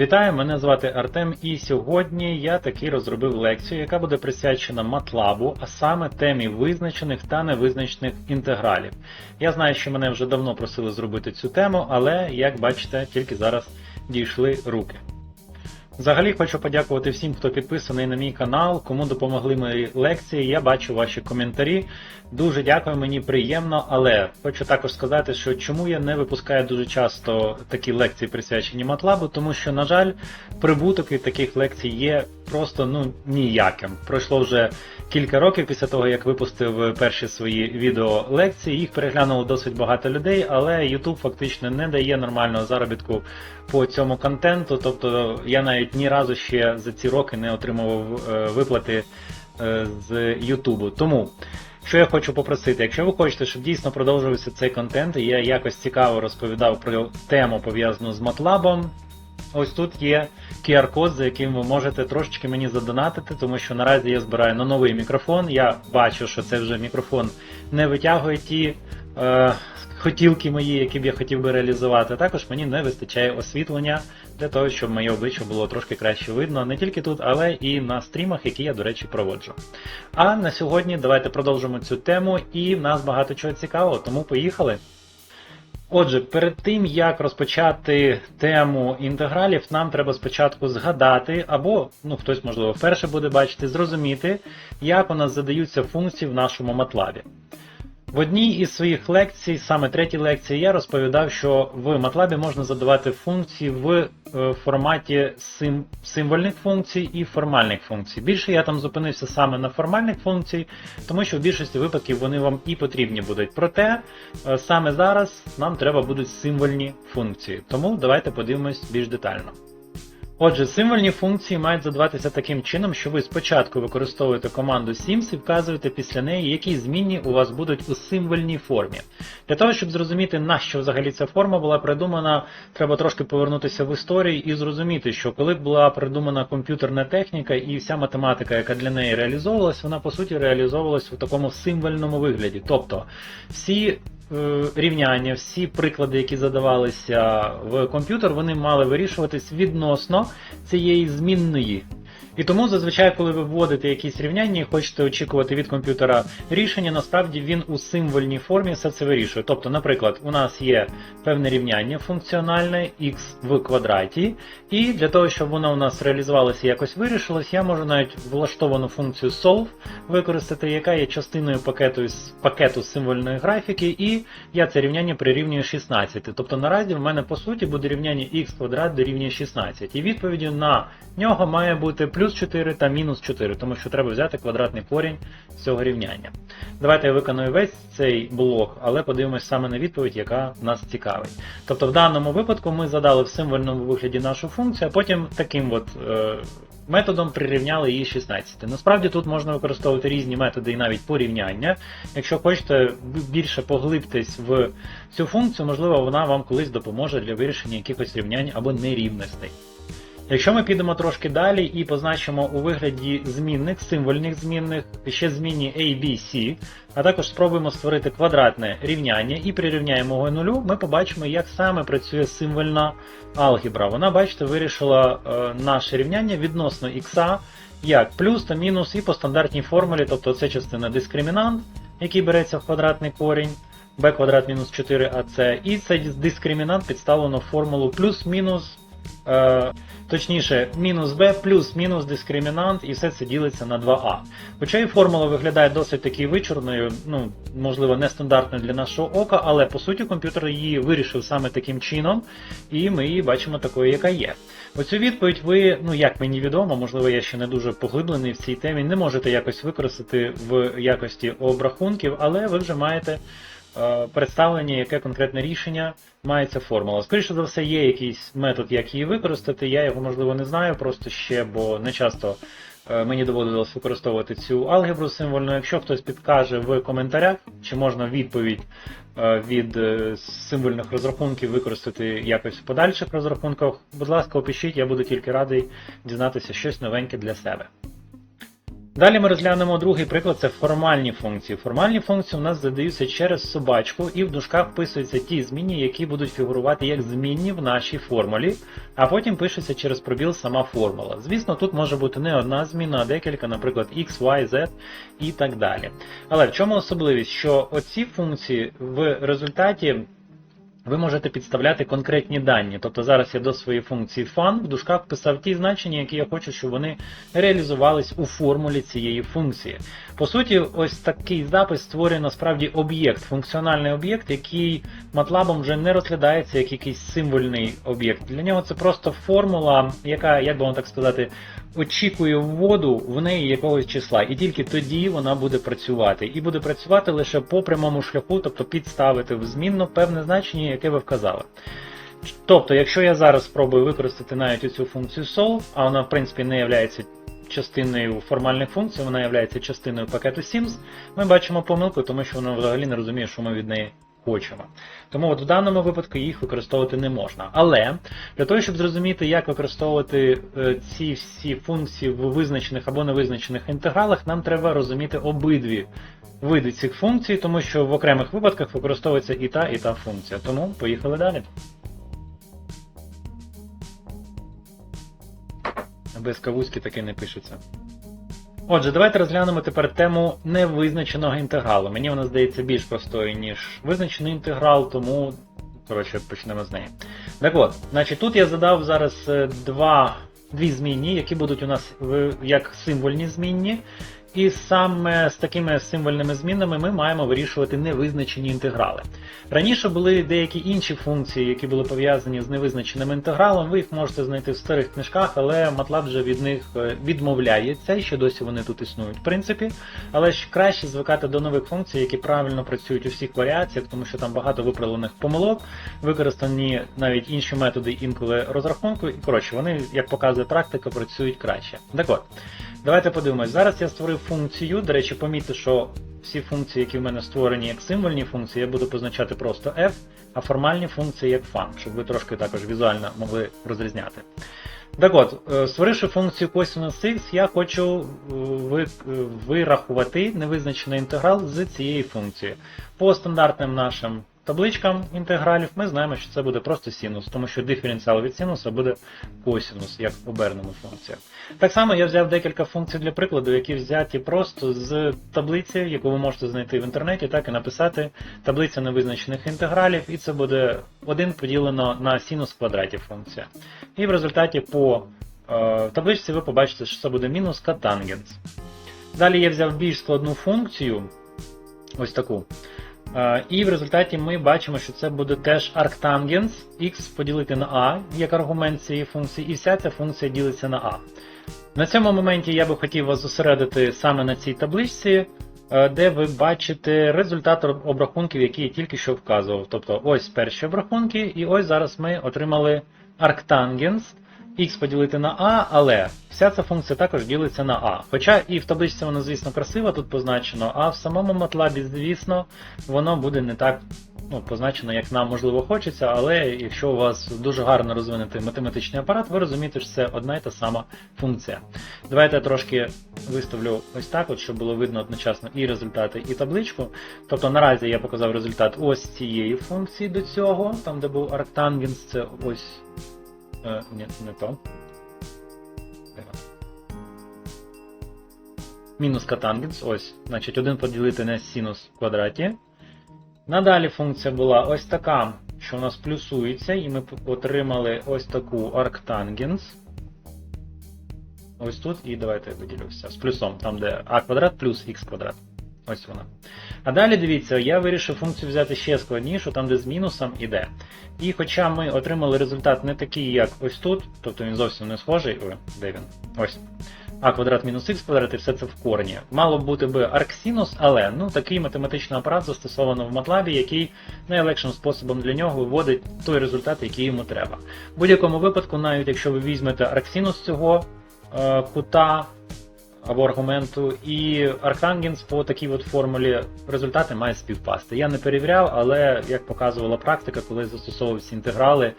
Вітаю, мене звати Артем, і сьогодні я таки розробив лекцію, яка буде присвячена MATLAB, а саме темі визначених та невизначених інтегралів. Я знаю, що мене вже давно просили зробити цю тему, але як бачите, тільки зараз дійшли руки. Взагалі хочу подякувати всім, хто підписаний на мій канал, кому допомогли мої лекції. Я бачу ваші коментарі. Дуже дякую, мені приємно, але хочу також сказати, що чому я не випускаю дуже часто такі лекції присвячені MATLAB, тому що, на жаль, прибуток від таких лекцій є просто ну ніяким. Пройшло вже кілька років після того, як випустив перші свої відео лекції. Їх переглянуло досить багато людей, але YouTube фактично не дає нормального заробітку по цьому контенту. Тобто я навіть ні разу ще за ці роки не отримував е, виплати е, з YouTube. Тому. Що я хочу попросити, якщо ви хочете, щоб дійсно продовжувався цей контент, і я якось цікаво розповідав про тему пов'язану з MATLAB, ось тут є QR-код, за яким ви можете трошечки мені задонатити, тому що наразі я збираю на новий мікрофон. Я бачу, що це вже мікрофон не витягує ті е, хотілки мої, які б я хотів би реалізувати. Також мені не вистачає освітлення для того, щоб моє обличчя було трошки краще видно не тільки тут, але і на стрімах, які я, до речі, проводжу. А на сьогодні давайте продовжимо цю тему, і в нас багато чого цікавого, тому поїхали. Отже, перед тим як розпочати тему інтегралів, нам треба спочатку згадати, або ну хтось, можливо, вперше буде бачити, зрозуміти, як у нас задаються функції в нашому MATLAB. В одній із своїх лекцій, саме третій лекції, я розповідав, що в MATLAB можна задавати функції в е, форматі сим, символьних функцій і формальних функцій. Більше я там зупинився саме на формальних функцій, тому що в більшості випадків вони вам і потрібні будуть. Проте е, саме зараз нам треба будуть символьні функції. Тому давайте подивимось більш детально. Отже, символьні функції мають задаватися таким чином, що ви спочатку використовуєте команду Sims і вказуєте після неї, які змінні у вас будуть у символьній формі. Для того, щоб зрозуміти, на що взагалі ця форма була придумана, треба трошки повернутися в історію і зрозуміти, що коли була придумана комп'ютерна техніка і вся математика, яка для неї реалізовувалась, вона по суті реалізовувалась у такому символьному вигляді. Тобто всі рівняння, всі приклади, які задавалися в комп'ютер, вони мали вирішуватись відносно цієї змінної. І тому зазвичай, коли ви вводите якісь рівняння і хочете очікувати від комп'ютера рішення, насправді він у символьній формі все це вирішує. Тобто, наприклад, у нас є певне рівняння функціональне x в квадраті, і для того, щоб воно у нас реалізувалося і якось вирішилось, я можу навіть влаштовану функцію solve використати, яка є частиною пакету з пакету символьної графіки, і я це рівняння прирівнюю 16. Тобто наразі в мене по суті буде рівняння x квадрат дорівнює 16. І відповіддю на нього має бути плюс 4 та мінус 4, тому що треба взяти квадратний корінь з цього рівняння. Давайте я виконую весь цей блок, але подивимось саме на відповідь, яка нас цікавить. Тобто в даному випадку ми задали в символьному вигляді нашу функцію, а потім таким от. Е Методом прирівняли її 16. Насправді тут можна використовувати різні методи і навіть порівняння. Якщо хочете більше поглибтись в цю функцію, можливо, вона вам колись допоможе для вирішення якихось рівнянь або нерівностей. Якщо ми підемо трошки далі і позначимо у вигляді змінних, символьних змінних, ще змінні A, B, C, а також спробуємо створити квадратне рівняння і прирівняємо його нулю, ми побачимо, як саме працює символьна алгебра. Вона, бачите, вирішила е, наше рівняння відносно х, як плюс та мінус і по стандартній формулі, тобто це частина дискримінант, який береться в квадратний корінь. b квадрат мінус 4ac, і цей дискримінант підставлено в формулу плюс-мінус Е, точніше, мінус b плюс-мінус дискримінант, і все це ділиться на 2а. Хоча і формула виглядає досить таки вичорною, ну, можливо, нестандартною для нашого ока, але по суті комп'ютер її вирішив саме таким чином, і ми її бачимо такою, яка є. Оцю відповідь ви, ну як мені відомо, можливо, я ще не дуже поглиблений в цій темі, не можете якось використати в якості обрахунків, але ви вже маєте. Е, представлення, яке конкретне рішення має ця формула. Скоріше за все, є якийсь метод, як її використати. Я його, можливо, не знаю, просто ще, бо не часто е, мені доводилось використовувати цю алгебру символьну. Якщо хтось підкаже в коментарях, чи можна відповідь е, від символьних розрахунків використати якось в подальших розрахунках, будь ласка, опишіть, я буду тільки радий дізнатися щось новеньке для себе. Далі ми розглянемо другий приклад це формальні функції. Формальні функції у нас задаються через собачку, і в дужках вписуються ті змінні, які будуть фігурувати як змінні в нашій формулі, а потім пишеться через пробіл сама формула. Звісно, тут може бути не одна зміна, а декілька, наприклад, x, y, z і так далі. Але в чому особливість? Що оці функції в результаті. Ви можете підставляти конкретні дані. Тобто зараз я до своєї функції fun в дужках писав ті значення, які я хочу, щоб вони реалізувались у формулі цієї функції. По суті, ось такий запис створює насправді об'єкт, функціональний об'єкт, який MATLAB вже не розглядається як якийсь символьний об'єкт. Для нього це просто формула, яка, як би вам так сказати, очікує вводу в неї якогось числа, і тільки тоді вона буде працювати. І буде працювати лише по прямому шляху, тобто підставити в змінну певне значення, яке ви вказали. Тобто, якщо я зараз спробую використати навіть цю функцію solve, а вона в принципі не є частиною формальних функцій, вона є частиною пакету Sims, ми бачимо помилку, тому що вона взагалі не розуміє, що ми від неї хочемо. Тому от в даному випадку їх використовувати не можна. Але для того, щоб зрозуміти, як використовувати е, ці всі функції в визначених або невизначених інтегралах, нам треба розуміти обидві види цих функцій, тому що в окремих випадках використовується і та, і та функція. Тому поїхали далі. Без кавузьки таки не пишеться. Отже, давайте розглянемо тепер тему невизначеного інтегралу. Мені вона здається більш простою, ніж визначений інтеграл, тому коротше, почнемо з неї. Так от, значить, тут я задав зараз е, два, дві змінні, які будуть у нас як символьні змінні. І саме з такими символьними змінами ми маємо вирішувати невизначені інтеграли. Раніше були деякі інші функції, які були пов'язані з невизначеним інтегралом. Ви їх можете знайти в старих книжках, але MATLAB вже від них е, відмовляється, і ще досі вони тут існують, в принципі. Але ж краще звикати до нових функцій, які правильно працюють у всіх варіаціях, тому що там багато виправлених помилок, використані навіть інші методи інколи розрахунку. І коротше, вони, як показує практика, працюють краще. Так от. Давайте подивимось. Зараз я створив функцію. До речі, помітьте, що всі функції, які в мене створені як символьні функції, я буду позначати просто f, а формальні функції як fun, щоб ви трошки також візуально могли розрізняти. Так от, е, створивши функцію cosinus x, я хочу е, вирахувати невизначений інтеграл з цієї функції. По стандартним нашим табличкам інтегралів ми знаємо, що це буде просто синус, тому що диференціал від синуса буде косинус, як обернена функція. Так само я взяв декілька функцій для прикладу, які взяті просто з таблиці, яку ви можете знайти в інтернеті, так і написати таблиця невизначених інтегралів, і це буде 1 поділено на синус квадратів функція. І в результаті по е, табличці ви побачите, що це буде мінус катангенс. Далі я взяв більш складну функцію, ось таку. І в результаті ми бачимо, що це буде теж arctangents x поділити на a як аргумент цієї функції, і вся ця функція ділиться на a. На цьому моменті я би хотів вас зосередити саме на цій табличці, де ви бачите результат обрахунків, які я тільки що вказував. Тобто ось перші обрахунки, і ось зараз ми отримали arctangents x поділити на a, але вся ця функція також ділиться на a. Хоча і в табличці вона, звісно, красиво тут позначено, а в самому MATLAB, звісно, воно буде не так ну, позначено, як нам можливо хочеться, але якщо у вас дуже гарно розвинутий математичний апарат, ви розумієте, що це одна і та сама функція. Давайте я трошки виставлю ось так, от, щоб було видно одночасно і результати, і табличку. Тобто наразі я показав результат ось цієї функції до цього, там де був арктангенс, це ось. Е, ні, не то. Мінус катангенс, ось. Значить, 1 поділити на синус в квадраті. Надалі функція була ось така, що у нас плюсується, і ми отримали ось таку арктангенс. Ось тут, і давайте я виділюся з плюсом, там де а квадрат плюс х квадрат. Ось вона. А далі дивіться, я вирішив функцію взяти ще складнішу, там де з мінусом іде. І хоча ми отримали результат не такий, як ось тут, тобто він зовсім не схожий, Ой, де він? Ось. А квадрат мінус х квадрат і все це в корні. Мало б бути би арксінус, але ну, такий математичний апарат застосовано в MATLAB, який найлегшим способом для нього виводить той результат, який йому треба. В будь-якому випадку, навіть якщо ви візьмете арксінус цього е, кута або аргументу, і арктангенс по такій от формулі результати мають співпасти. Я не перевіряв, але як показувала практика, коли застосовувалися інтеграли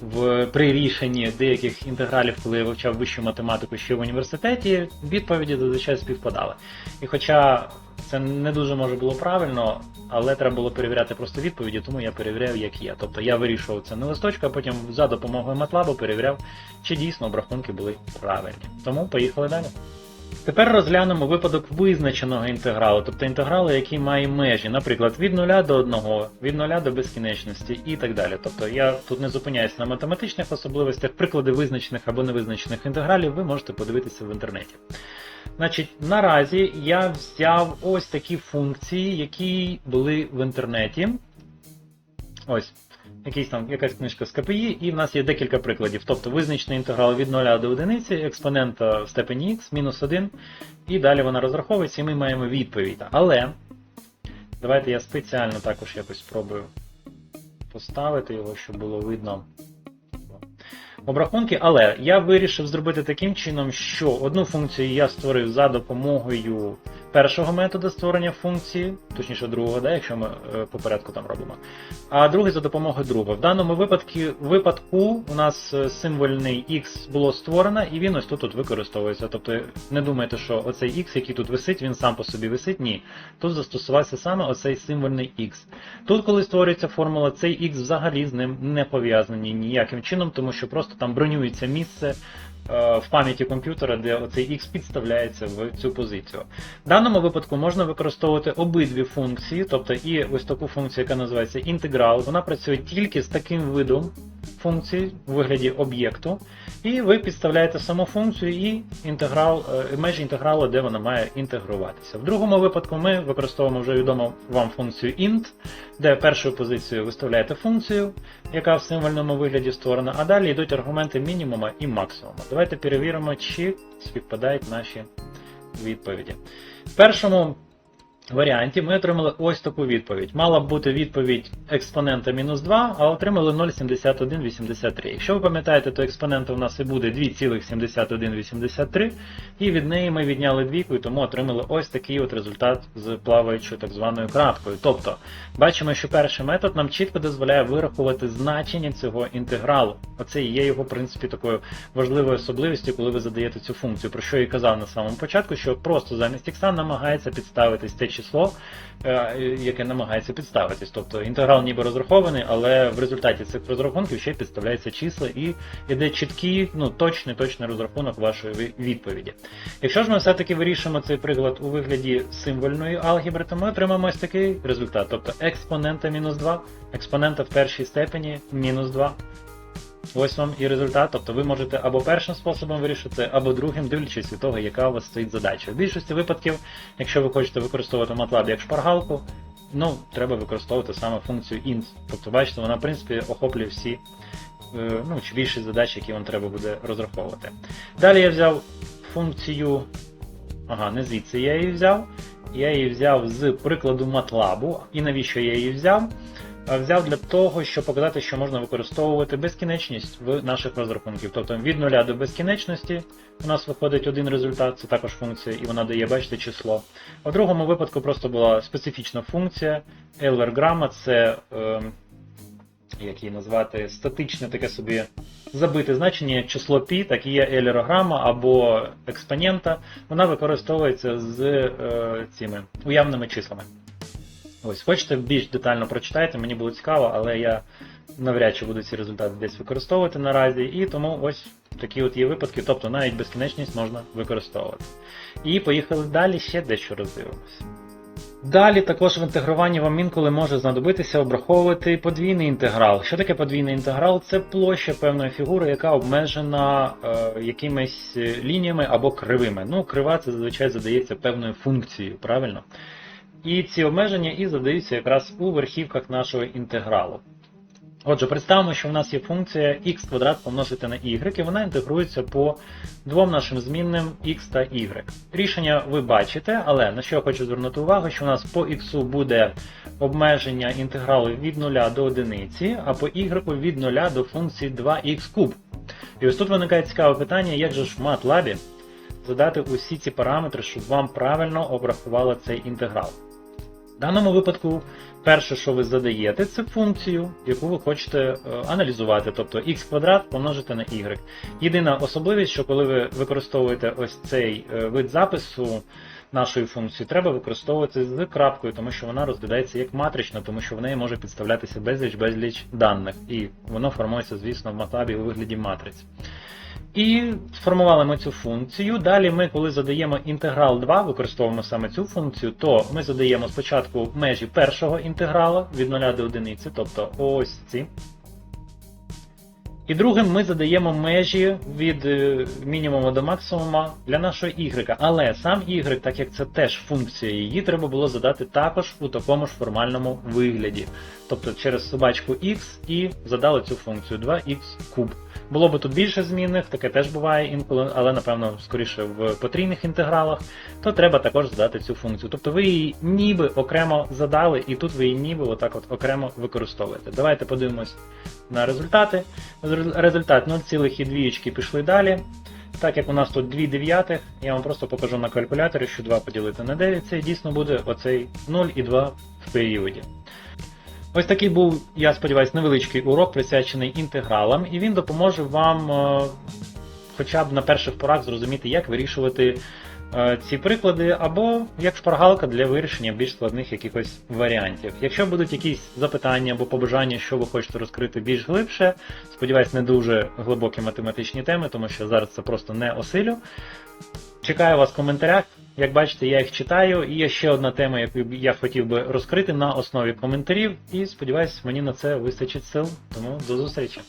в при рішенні деяких інтегралів, коли я вивчав вищу математику ще в університеті, відповіді зазвичай співпадали. І хоча це не дуже може було правильно, але треба було перевіряти просто відповіді, тому я перевіряв, як є. Тобто я вирішував це на листочку, а потім за допомогою MATLAB перевіряв, чи дійсно обрахунки були правильні. Тому поїхали далі. Тепер розглянемо випадок визначеного інтегралу, тобто інтегралу, який має межі, наприклад, від 0 до 1, від 0 до безкінечності і так далі. Тобто я тут не зупиняюся на математичних особливостях, приклади визначених або невизначених інтегралів ви можете подивитися в інтернеті. Значить, наразі я взяв ось такі функції, які були в інтернеті. Ось. Якийсь там, якась книжка з КПІ, і в нас є декілька прикладів. Тобто визначений інтеграл від 0 до 1, експонента в степені х, мінус 1, і далі вона розраховується, і ми маємо відповідь. Але давайте я спеціально також якось спробую поставити його, щоб було видно обрахунки. Але я вирішив зробити таким чином, що одну функцію я створив за допомогою першого методу створення функції, точніше другого, да, якщо ми е, по порядку там робимо. А другий за допомогою другого. В даному випадку випадку у нас е, символьний x було створено, і він ось тут, тут використовується. Тобто не думайте, що оцей x, який тут висить, він сам по собі висить. Ні. Тут застосувався саме оцей символьний x. Тут, коли створюється формула, цей x взагалі з ним не пов'язаний ніяким чином, тому що просто там бронюється місце. Е, В пам'яті комп'ютера, де оцей X підставляється в цю позицію. В даному випадку можна використовувати обидві функції, тобто і ось таку функцію, яка називається інтеграл, вона працює тільки з таким видом функцій у вигляді об'єкту, і ви підставляєте саму функцію і інтеграл, е, межі інтегралу, де вона має інтегруватися. В другому випадку ми використовуємо вже відому вам функцію int, де першою позицією виставляєте функцію, яка в символьному вигляді створена, а далі йдуть аргументи мінімума і максимума. Давайте перевіримо, чи співпадають наші відповіді. В першому варіанті ми отримали ось таку відповідь. Мала б бути відповідь експонента мінус 2, а отримали 0,7183. Якщо ви пам'ятаєте, то експонента у нас і буде 2,7183, і від неї ми відняли двійку, і тому отримали ось такий от результат з плаваючою так званою краткою. Тобто, бачимо, що перший метод нам чітко дозволяє вирахувати значення цього інтегралу. Оце і є його, в принципі, такою важливою особливістю, коли ви задаєте цю функцію, про що я і казав на самому початку, що просто замість ікса намагається підставитись те число, е, яке намагається підставитись. Тобто інтеграл ніби розрахований, але в результаті цих розрахунків ще й підставляються числа і йде чіткий, ну точний, точний розрахунок вашої відповіді. Якщо ж ми все-таки вирішимо цей приклад у вигляді символьної алгебри, то ми отримаємо ось такий результат. Тобто експонента мінус 2, експонента в першій степені мінус 2. Ось вам і результат. Тобто ви можете або першим способом вирішити, або другим, дивлячись від того, яка у вас стоїть задача. В більшості випадків, якщо ви хочете використовувати MATLAB як шпаргалку, ну, треба використовувати саме функцію int. Тобто, бачите, вона, в принципі, охоплює всі, е, ну, чи більшість задач, які вам треба буде розраховувати. Далі я взяв функцію. Ага, не звідси я її взяв. Я її взяв з прикладу MATLAB. І навіщо я її взяв? А Взяв для того, щоб показати, що можна використовувати безкінечність в наших розрахунків. Тобто від нуля до безкінечності у нас виходить один результат, це також функція, і вона дає, бачите, число. В другому випадку просто була специфічна функція. Euler-грама це, е, як її назвати, статичне таке собі забите значення число π, так і є елерограма або експонента. Вона використовується з е, цими уявними числами. Ось, хочете більш детально прочитайте, мені було цікаво, але я навряд чи буду ці результати десь використовувати наразі, і тому ось такі от є випадки, тобто навіть безкінечність можна використовувати. І поїхали далі, ще дещо роздивимося. Далі також в інтегруванні вам інколи може знадобитися обраховувати подвійний інтеграл. Що таке подвійний інтеграл? Це площа певної фігури, яка обмежена е, якимись е, лініями або кривими. Ну, крива це зазвичай задається певною функцією, правильно? І ці обмеження і задаються якраз у верхівках нашого інтегралу. Отже, представимо, що в нас є функція x квадрат помножити на y, і вона інтегрується по двом нашим змінним x та y. Рішення ви бачите, але на що я хочу звернути увагу, що у нас по x буде обмеження інтегралу від 0 до 1, а по y від 0 до функції 2х куб. І ось тут виникає цікаве питання, як же ж в MATLAB задати усі ці параметри, щоб вам правильно обрахувало цей інтеграл. Даному випадку, перше, що ви задаєте, це функцію, яку ви хочете е, аналізувати, тобто x квадрат помножити на y. Єдина особливість, що коли ви використовуєте ось цей е, вид запису нашої функції, треба використовувати з крапкою, тому що вона розглядається як матрична, тому що в неї може підставлятися безліч безліч даних, і воно формується, звісно, в MATLAB у вигляді матриць. І сформували ми цю функцію. Далі ми, коли задаємо інтеграл 2, використовуємо саме цю функцію, то ми задаємо спочатку межі першого інтеграла від 0 до 1, тобто ось ці. І другим ми задаємо межі від е, мінімуму до максимума для нашого y. Але сам y, так як це теж функція, її треба було задати також у такому ж формальному вигляді. Тобто через собачку x і задали цю функцію 2x куб. Було би тут більше змінних, таке теж буває інколи, але напевно скоріше в потрійних інтегралах, то треба також задати цю функцію. Тобто ви її ніби окремо задали, і тут ви її ніби отак от окремо використовуєте. Давайте подивимось на результати. Результат 0,2 пішли далі. Так як у нас тут 2 дев'ятих, я вам просто покажу на калькуляторі, що 2 поділити на 9, це дійсно буде оцей 0 і 2 в періоді. Ось такий був, я сподіваюся, невеличкий урок, присвячений інтегралам, і він допоможе вам е, хоча б на перших порах зрозуміти, як вирішувати е, ці приклади, або як шпаргалка для вирішення більш складних якихось варіантів. Якщо будуть якісь запитання або побажання, що ви хочете розкрити більш глибше, сподіваюсь, не дуже глибокі математичні теми, тому що зараз це просто не осилю. Чекаю вас в коментарях. Як бачите, я їх читаю, і є ще одна тема, яку я хотів би розкрити на основі коментарів, і сподіваюсь, мені на це вистачить сил. Тому до зустрічі!